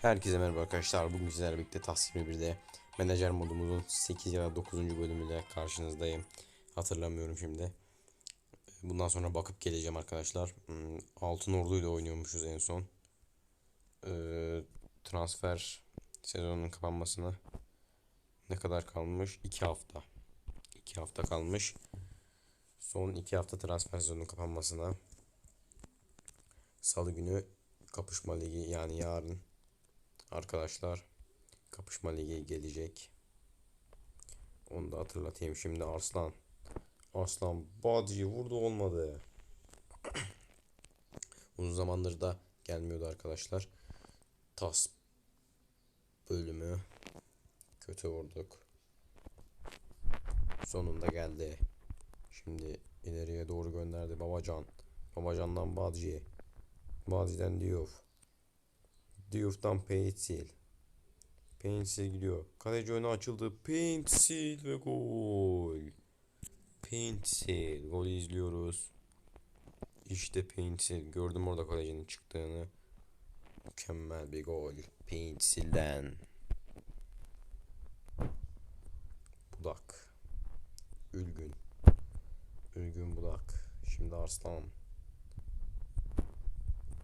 Herkese merhaba arkadaşlar. Bugün sizlerle birlikte TAS 21'de menajer modumuzun 8 ya da 9. bölümüyle karşınızdayım. Hatırlamıyorum şimdi. Bundan sonra bakıp geleceğim arkadaşlar. Hmm, Altın Ordu ile oynuyormuşuz en son. Ee, transfer sezonunun kapanmasına ne kadar kalmış? 2 hafta. 2 hafta kalmış. Son 2 hafta transfer sezonunun kapanmasına. Salı günü kapışma ligi yani yarın arkadaşlar kapışma ligi gelecek. Onu da hatırlatayım şimdi Arslan. Arslan Badri'yi vurdu olmadı. Uzun zamandır da gelmiyordu arkadaşlar. Tas bölümü kötü vurduk. Sonunda geldi. Şimdi ileriye doğru gönderdi Babacan. Babacan'dan Badri'ye. Badri'den Diouf. Diouf'tan Pencil. Pencil gidiyor. Kaleci önü açıldı. Pencil ve gol. Pencil. Golü izliyoruz. İşte Pencil. Gördüm orada kalecinin çıktığını. Mükemmel bir gol. Pencil'den. Budak. Ülgün. Ülgün Budak. Şimdi Arslan.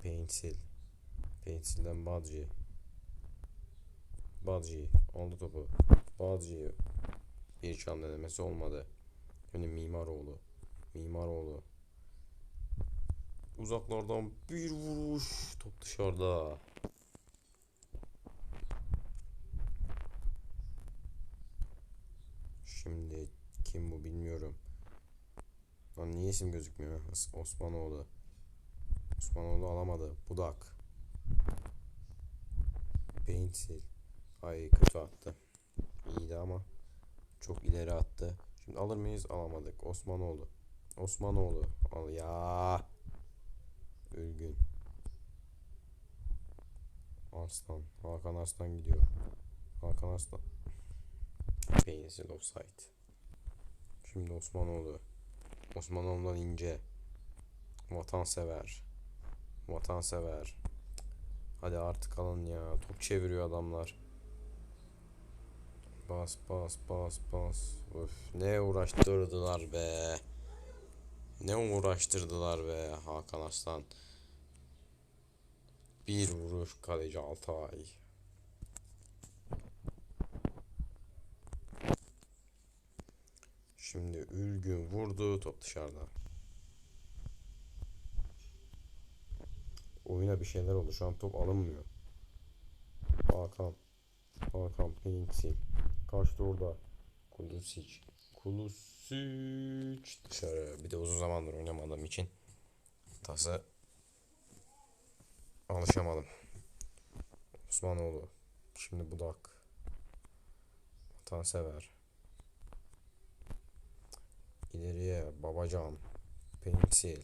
Pencil. Pencil'den Badri. Badri aldı topu. Badri bir çam denemesi olmadı. Yine Mimaroğlu. Mimaroğlu. Uzaklardan bir vuruş. Top dışarıda. Şimdi kim bu bilmiyorum. Lan niye isim gözükmüyor? Os- Osmanoğlu. Osmanoğlu alamadı. Budak. Pencil. Ay kötü attı. İyiydi ama çok ileri attı. Şimdi alır mıyız? Alamadık. Osmanoğlu. Osmanoğlu. Al ya. Ülgün. Arslan. Hakan Arslan gidiyor. Hakan Arslan. Pencil offside. Şimdi Osmanoğlu. Osmanoğlu'ndan ince. Vatansever. Vatansever. Hadi artık alın ya. Top çeviriyor adamlar. Bas bas bas bas. Öf ne uğraştırdılar be. Ne uğraştırdılar be Hakan Aslan. Bir vuruş kaleci Altay. Şimdi Ülgün vurdu top dışarıda. Oyuna bir şeyler oldu. Şu an top alınmıyor. Hakan. Hakan Pencil. Kaçtı orada. Kulusic. Kulusic dışarı. Bir de uzun zamandır oynamadığım için tası alışamadım. Osmanoğlu. Şimdi Budak. Vatansever. İleriye Babacan. Pencil.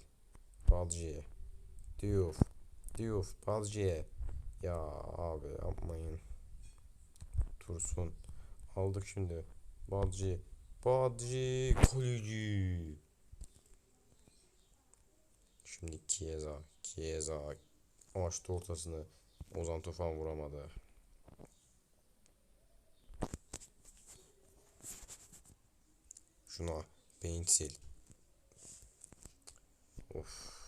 Balci. Diouf. Diouf. Balci. Ya abi yapmayın. Tursun. Aldık şimdi. Badri. Badri. Kaleci. Şimdi Kieza. Kieza. Açtı ortasını. Ozan Tufan vuramadı. Şuna beyin sil. Of.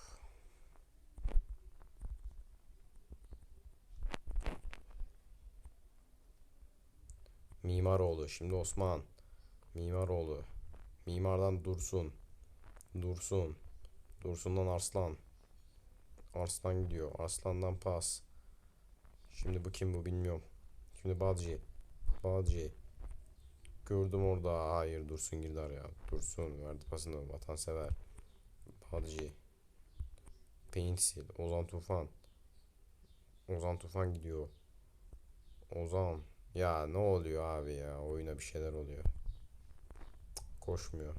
Mimaroğlu. Şimdi Osman. Mimaroğlu. Mimardan Dursun. Dursun. Dursun'dan Arslan. Arslan gidiyor. Arslan'dan pas. Şimdi bu kim bu bilmiyorum. Şimdi Badji. Badji. Gördüm orada. Hayır Dursun girdi araya. Dursun verdi pasını. Vatansever. Badji. Pencil. Ozan Tufan. Ozan Tufan gidiyor. Ozan. Ya ne oluyor abi ya? Oyuna bir şeyler oluyor. Koşmuyor.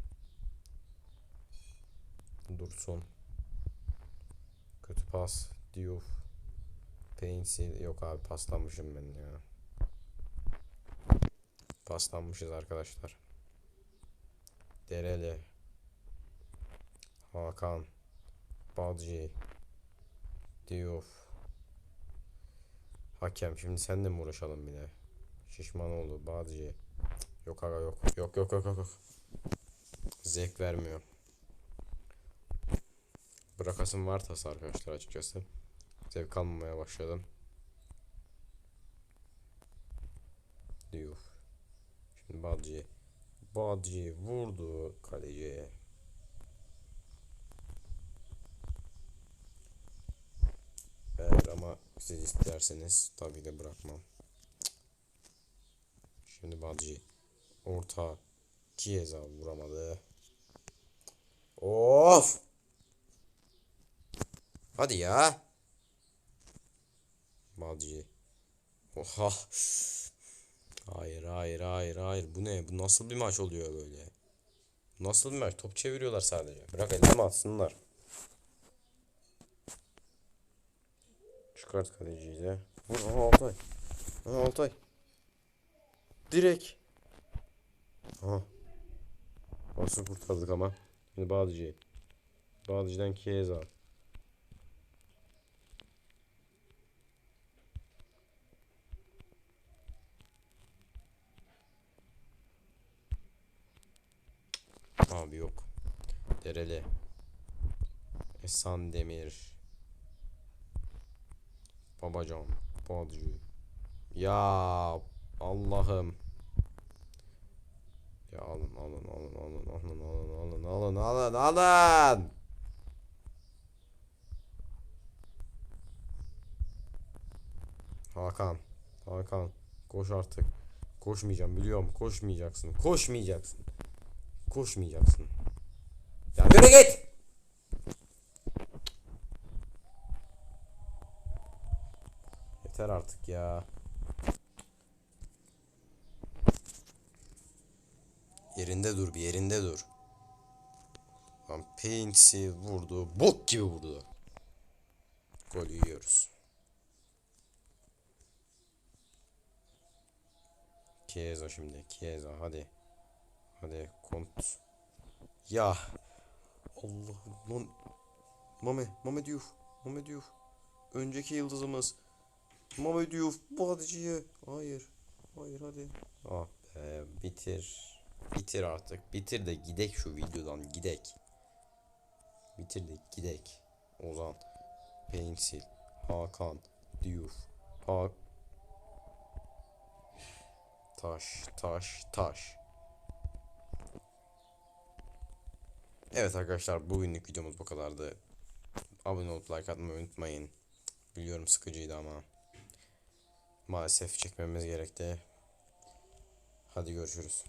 Dursun. Kötü pas. Diouf. Pencil. Yok abi paslanmışım ben ya. Paslanmışız arkadaşlar. Dereli. Hakan. Balci. Diouf. Hakem şimdi senle mi uğraşalım bir de? Şişmanoğlu, Bağcı. Yok aga yok. Yok yok yok yok. yok. Zevk vermiyor. Bırakasım var tası arkadaşlar açıkçası. Zevk almamaya başladım. Diyor. Şimdi Bağcı. Bağcı vurdu kaleciye. Eğer ama siz isterseniz tabii de bırakmam. Şimdi Bağcı. Orta. Chiesa vuramadı. Of! Hadi ya. Bağcı. Oha. Hayır hayır hayır hayır. Bu ne? Bu nasıl bir maç oluyor böyle? Nasıl bir maç? Top çeviriyorlar sadece. Bırak elime atsınlar. Çıkart kaleciyi de. Vur Altay. Altay. Direkt. Aha. Nasıl kurtardık ama. Şimdi Bağlıcı. Bağlıcı'dan Chiesa. Abi yok. Dereli. Esan Demir. Babacan. Bağlıcı. Ya Allah'ım alın alın alın alın alın alın alın alın. Hakan. Hakan. Koş artık. Koşmayacağım biliyorum. Koşmayacaksın. Koşmayacaksın. Koşmayacaksın. Ya yürü git. Yeter artık ya. Yerinde dur bir yerinde dur. Lan Paints'i vurdu. Bok gibi vurdu. Gol yiyoruz. Chiesa şimdi. Chiesa hadi. Hadi kont. Ya. Allah'ım lan. Mame. Mame Diouf. Mame Diouf. Önceki yıldızımız. Mame Diouf. Bağcı'ya. Hayır. Hayır hadi. Ah be bitir. Bitir artık. Bitir de gidek şu videodan gidek. Bitir de gidek. Ozan. Pencil. Hakan. Diouf. Ha Taş, taş, taş. Evet arkadaşlar bugünlük videomuz bu kadardı. Abone olup like atmayı unutmayın. Biliyorum sıkıcıydı ama. Maalesef çekmemiz gerekti. Hadi görüşürüz.